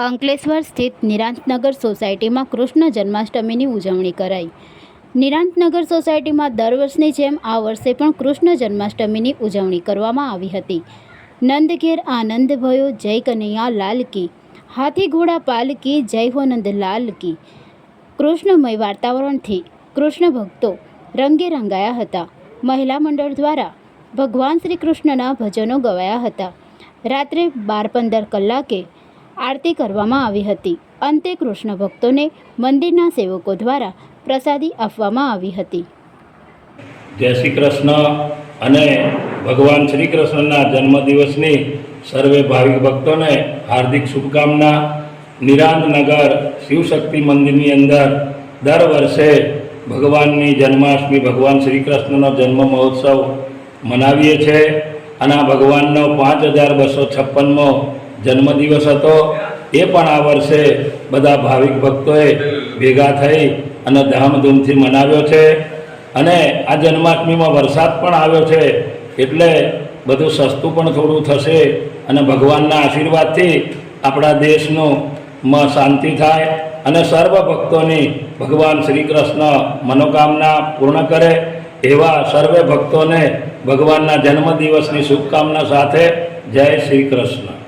અંકલેશ્વર સ્થિત નિરાંતનગર સોસાયટીમાં કૃષ્ણ જન્માષ્ટમીની ઉજવણી કરાઈ. નિરાંતનગર સોસાયટીમાં દર વર્ષની જેમ આ વર્ષે પણ કૃષ્ણ જન્માષ્ટમીની ઉજવણી કરવામાં આવી હતી. નંદ ઘેર આનંદ ભયો, જય કનૈયા લાલ કી. હાથી ઘોડા પાલ જય હો નંદ લાલ કી. કૃષ્ણમય વાતાવરણથી કૃષ્ણ ભક્તો રંગે રંગાયા હતા. મહિલા મંડળ દ્વારા ભગવાન શ્રી કૃષ્ણના ભજનો ગવાયા હતા. રાત્રે બાર પંદર કલાકે આરતી કરવામાં આવી હતી. અંતે કૃષ્ણ ભક્તોને મંદિરના સેવકો દ્વારા પ્રસાદી આપવામાં આવી હતી. જય શ્રી કૃષ્ણ અને ભગવાન શ્રી કૃષ્ણના જન્મદિવસની સર્વે ભાવિક ભક્તોને હાર્દિક શુભકામના. નિરાંતનગર શિવશક્તિ મંદિરની અંદર દર વર્ષે ભગવાનની જન્માષ્ટમી ભગવાન શ્રી કૃષ્ણનો જન્મ મહોત્સવ મનાવીએ છીએ અને આ ભગવાનનો પાંચ હજાર બસો છપ્પનમો જન્મદિવસ હતો. એ પણ આ વર્ષે બધા ભાવિક ભક્તોએ ભેગા થઈ અને ધામધૂમથી મનાવ્યો છે. અને આ જન્માષ્ટમીમાં વરસાદ પણ આવ્યો છે. એટલે બધું સસ્તું પણ થોડું થશે અને ભગવાનના આશીર્વાદથી આપણા દેશનું માં શાંતિ થાય અને સર્વ ભક્તોની ભગવાન શ્રી કૃષ્ણ મનોકામના પૂર્ણ કરે એવા સર્વે ભક્તોને ભગવાનના જન્મદિવસની શુભકામના સાથે જય શ્રી કૃષ્ણ.